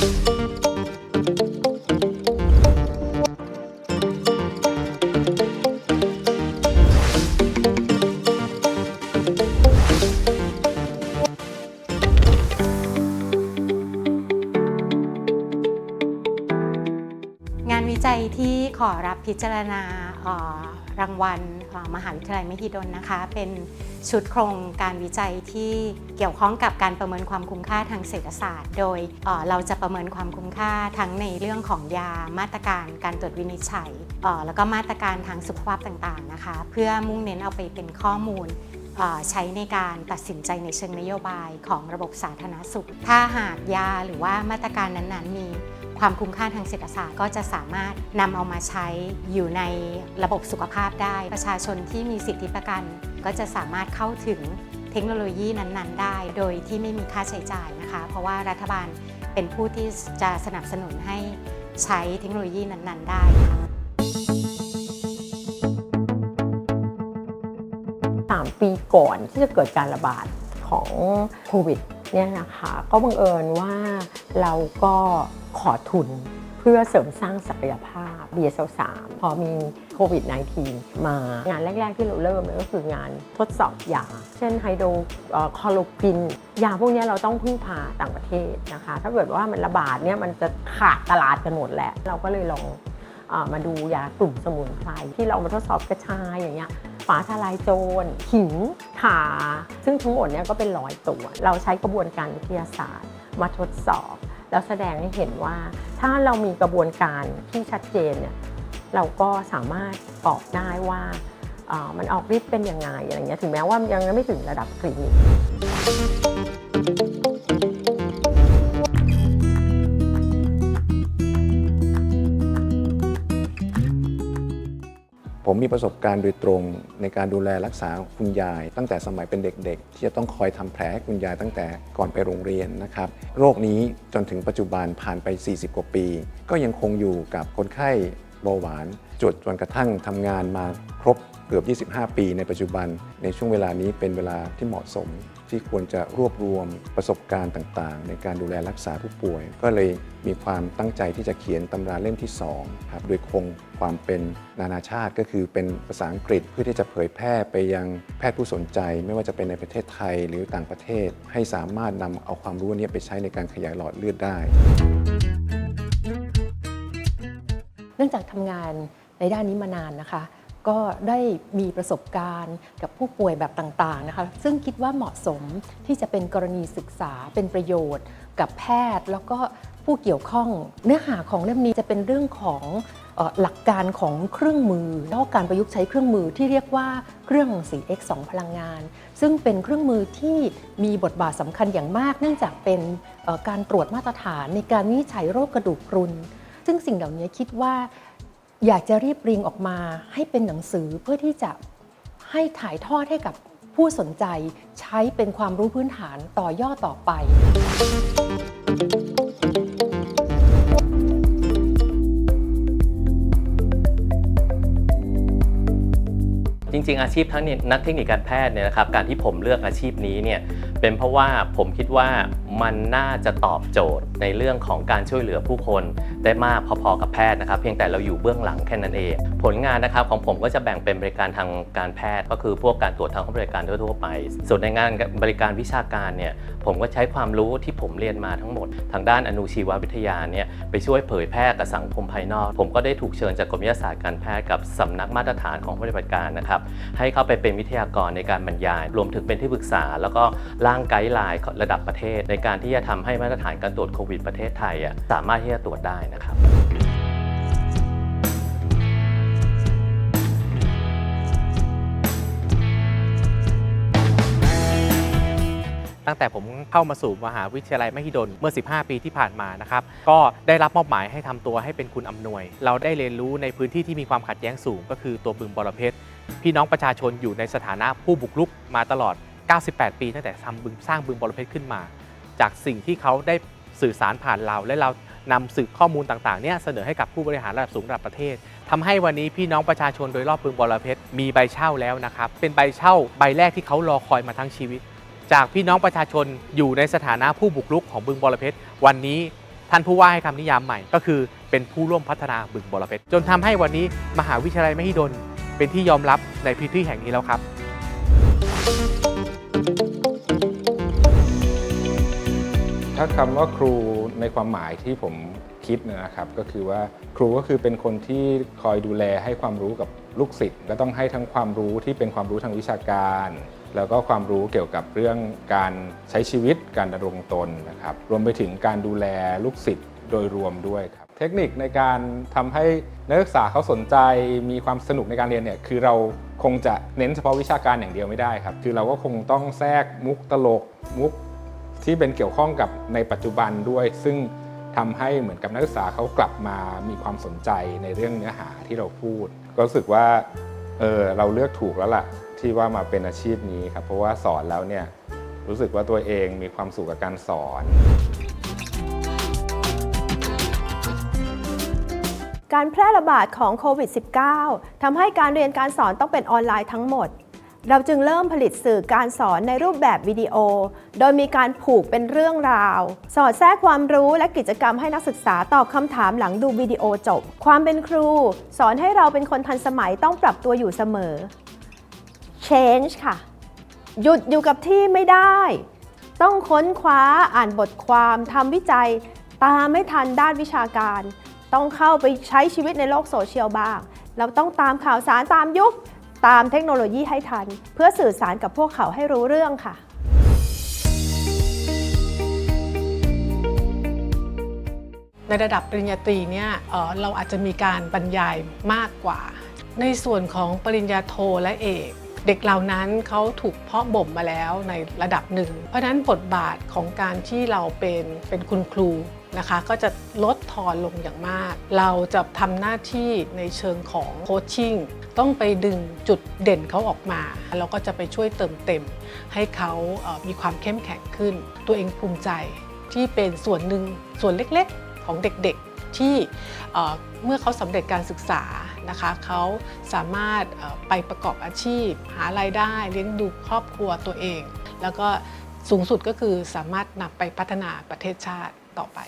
งานวิจัยที่ขอรับพิจารณารางวัลมหาวิทยาลัยมหิดลนะคะ เป็น ชุดโครงการวิจัยที่เกี่ยวข้องกับการประเมินความคุ้มค่าทางเศรษฐศาสตร์ โดยเราจะประเมินความคุ้มค่าทั้งในเรื่องของยามาตรการการตรวจวินิจฉัยแล้วก็มาตรการทางสุขภาพต่างๆนะคะ เพื่อมุ่งเน้นเอาไปเป็นข้อมูลใช้ในการตัดสินใจในเชิงนโยบายของระบบสาธารณสุข ถ้าหากยาหรือว่ามาตรการนั้นๆมี ความคุ้มค่าทางเศรษฐศาสตร์ก็จะสามารถนำเอามาใช้อยู่ในระบบสุขภาพได้ ประชาชนที่มีสิทธิประกัน ก็จะสามารถเข้าถึงเทคโนโลยีนั้น ๆ ได้ โดยที่ไม่มีค่าใช้จ่ายนะคะ เพราะว่ารัฐบาลเป็นผู้ที่จะสนับสนุนให้ใช้เทคโนโลยีนั้น ๆ ได้ค่ะสามปีก่อนที่จะเกิดการระบาดของโควิดเนี่ยนะคะก็บังเอิญว่าเราก็ ขอทุนเพื่อเสริมสร้างศักยภาพ BSL3 พอมีโควิด -19 มางานแรก ๆ ที่เราเริ่มก็คืองานทดสอบยา เช่นไฮโดรเอ่อคลอโรควิน ยาพวกนี้เราต้องพึ่งพาต่างประเทศนะคะ ถ้าเกิดว่ามันระบาดเนี่ยมันจะขาดตลาดกันหมดแหละ เราก็เลยลองมาดูยากลุ่มสมุนไพรที่เรามาทดสอบกระชายอย่างเงี้ยฝาทลายโจรหินขาซึ่งทั้งหมดเนี่ยก็เป็นร้อยตัว เราใช้กระบวนการวิทยาศาสตร์มาทดสอบ แล้วแสดงให้เห็นว่าถ้าเรามีกระบวนการที่ชัดเจนเนี่ยเราก็สามารถบอกได้ว่ามันออกฤทธิ์เป็นยังไงอะไรเงี้ยถึงแม้ว่ายังไม่ถึงระดับคลินิก มีประสบการณ์โดยตรงในการดูแลรักษาคุณยาย ตั้งแต่สมัยเป็นเด็กๆ ที่จะต้องคอยทำแผลให้คุณยายตั้งแต่ก่อนไปโรงเรียนนะครับ โรคนี้จนถึงปัจจุบันผ่านไป 40 กว่าปี ก็ยังคงอยู่กับคนไข้เบาหวานจนจนกระทั่งทำงานมาครบ เกือบ 25 ปีในปัจจุบัน ในช่วงเวลานี้เป็นเวลาที่เหมาะสม ที่ควรจะรวบรวมประสบการณ์ต่างๆ ในการดูแลรักษาผู้ป่วย ก็เลยมีความตั้งใจที่จะเขียนตำราเล่มที่2ครับโดยคงความเป็นนานาชาติก็คือเป็นภาษาอังกฤษเพื่อที่จะเผยแพร่ไปยังแพทย์ผู้สนใจ ไม่ว่าจะเป็นในประเทศไทยหรือต่างประเทศ ให้สามารถนำเอาความรู้นี้ไปใช้ในการขยายหลอดเลือดได้ เนื่องจากทำงานในด้านนี้มานานนะคะ ก็ได้มีประสบการณ์กับผู้ป่วยแบบต่างๆนะคะซึ่งคิดว่าเหมาะสมที่จะเป็นกรณีศึกษาเป็นประโยชน์ กับแพทย์แล้วก็ผู้เกี่ยวข้อง เนื้อหาของเล่มนี้จะเป็นเรื่องของออหลักการของเครื่องมือแล้วการประยุกต์ใช้เครื่องมือที่เรียกว่าเครื่องรังสี X2 พลังงาน ซึ่งเป็นเครื่องมือที่มีบทบาทสำคัญอย่างมาก เนื่องจากเป็นการตรวจมาตรฐานในการวินิจฉัยโรคกระดูกพรุน ซึ่งสิ่งเหล่านี้คิดว่า อยากจะรีบเรียงออกมาให้เป็นหนังสือเพื่อที่จะให้ถ่ายทอดให้กับผู้สนใจใช้เป็นความรู้พื้นฐานต่อยอดต่อไป จริง ๆ อาชีพทั้งนี้นักเทคนิคการแพทย์เนี่ยนะครับการที่ผมเลือกอาชีพนี้เนี่ยเป็นเพราะว่าผมคิดว่ามันน่าจะตอบโจทย์ในเรื่องของการช่วยเหลือผู้คนได้มากพอๆกับแพทย์นะครับ เพียงแต่เราอยู่เบื้องหลังแค่นั้นเอง ผลงานนะครับของผมก็จะแบ่งเป็นบริการทางการแพทย์ ก็คือพวกการตรวจทางห้อบริการทั่วๆไป ส่วนในงานบริการวิชาการเนี่ยผมก็ใช้ความรู้ที่ผมเรียนมาทั้งหมด ทางด้านอนุชีววิทยาเนี่ยไปช่วยเผยแพร่กับสังคมภายนอก ผมก็ได้ถูกเชิญจากกรมวิทยาศาสตร์การแพทย์กับสำนักมาตรฐานของผู้ปฏิบัติการนะครับให้เข้าไปเป็นวิทยากรในการบรรยาย รวมถึงเป็นที่ปรึกษา แล้วก็ร่างไกด์ไลน์ระดับประเทศ ในการที่จะทำให้มาตรฐานการตรวจโควิดประเทศไทยสามารถที่จะตรวจได้นะครับ ตั้งแต่ผมเข้ามาสู่มหาวิทยาลัยมหิดลเมื่อ 15 ปีที่ผ่านมานะครับก็ได้รับมอบหมายให้ทำตัวให้เป็นคุณอำนวย เราได้เรียนรู้ในพื้นที่ที่มีความขัดแย้งสูง ก็คือตัวบึงบรเพชรพี่น้องประชาชนอยู่ในสถานะผู้บุกรุกมาตลอด 98 ปี ตั้งแต่ทำบึงสร้างบึงบรเพชรขึ้นมา จากสิ่งที่เขาได้สื่อสารผ่านเราและเรานำสื่อข้อมูลต่างๆเนี่ยเสนอให้กับผู้บริหารระดับสูงระดับประเทศทำให้วันนี้พี่น้องประชาชนโดยรอบบึงบอรเพชรมีใบเช่าแล้วนะครับ เป็นใบเช่าใบแรกที่เขารอคอยมาทั้งชีวิต จากพี่น้องประชาชนอยู่ในสถานะผู้บุกรุกของบึงบรเพชรวันนี้ท่านผู้ว่าให้คำนิยามใหม่ ก็คือเป็นผู้ร่วมพัฒนาบึงบรเพชรจนทำให้วันนี้มหาวิทยาลัยมหิดล เป็นที่ยอมรับในพื้นที่แห่งนี้แล้วครับ ถ้าคำว่าครูในความหมายที่ผมคิดนะครับ ก็คือว่าครูก็คือเป็นคนที่คอยดูแลให้ความรู้กับลูกศิษย์ก็ต้องให้ทั้งความรู้ที่เป็นความรู้ทางวิชาการ แล้วก็ความรู้เกี่ยวกับเรื่องการใช้ชีวิตการดำรงตนนะครับ รวมไปถึงการดูแลลูกศิษย์โดยรวมด้วยครับ เทคนิคในการทำให้นักศึกษาเขาสนใจมีความสนุกในการเรียนเนี่ยคือเราคงจะเน้นเฉพาะวิชาการอย่างเดียวไม่ได้ครับ คือเราก็คงต้องแทรกมุกตลกมุกที่เป็นเกี่ยวข้องกับในปัจจุบันด้วย ซึ่งทำให้เหมือนกับนักศึกษาเขากลับมามีความสนใจในเรื่องเนื้อหาที่เราพูด ก็รู้สึกว่าเออเราเลือกถูกแล้วล่ะ ที่ว่ามาเป็นอาชีพนี้ครับ เพราะว่าสอนแล้วเนี่ยรู้สึกว่าตัวเองมีความสุขกับการสอน การแพร่ระบาดของโควิด -19 ทำให้การเรียนการสอนต้องเป็นออนไลน์ทั้งหมด เราจึงเริ่มผลิตสื่อการสอนในรูปแบบวิดีโอ โดยมีการผูกเป็นเรื่องราว สอดแทรกความรู้และกิจกรรมให้นักศึกษาตอบคำถามหลังดูวิดีโอจบ ความเป็นครู สอนให้เราเป็นคนทันสมัยต้องปรับตัวอยู่เสมอ change ค่ะ หยุดอยู่กับที่ไม่ได้ ต้องค้นคว้าอ่านบทความทำวิจัย ตามไม่ทันด้านวิชาการ ต้องเข้าไปใช้ชีวิตในโลกโซเชียลบ้าง เราต้องตามข่าวสารตามยุค ตามเทคโนโลยีให้ทัน เพื่อสื่อสารกับพวกเขาให้รู้เรื่องค่ะในระดับปริญญาตรีเนี่ยเเราอาจจะมีการบรรยายมากกว่า ในส่วนของปริญญาโทและเอก เด็กเหล่านั้นเขาถูกเพาะบ่มมาแล้วในระดับหนึ่ง เพราะฉะนั้นบทบาทของการที่เราเป็นเป็นคุณครูนะคะก็จะลดทอนลงอย่างมาก เราจะทำหน้าที่ในเชิงของโคชชิ่งต้องไปดึงจุดเด่นเขาออกมาแล้วก็จะไปช่วยเติมเต็ม ให้เขาเอ่อมีความเข้มแข็งขึ้น ตัวเองภูมิใจที่เป็นส่วนหนึ่งส่วนเล็กๆของเด็กๆ ที่เมื่อเขาสำเร็จการศึกษานะคะเขาสามารถไปประกอบอาชีพ หารายได้เลี้ยงดูครอบครัวตัวเอง แล้วก็สูงสุดก็คือสามารถนำไปพัฒนาประเทศชาติต่อไป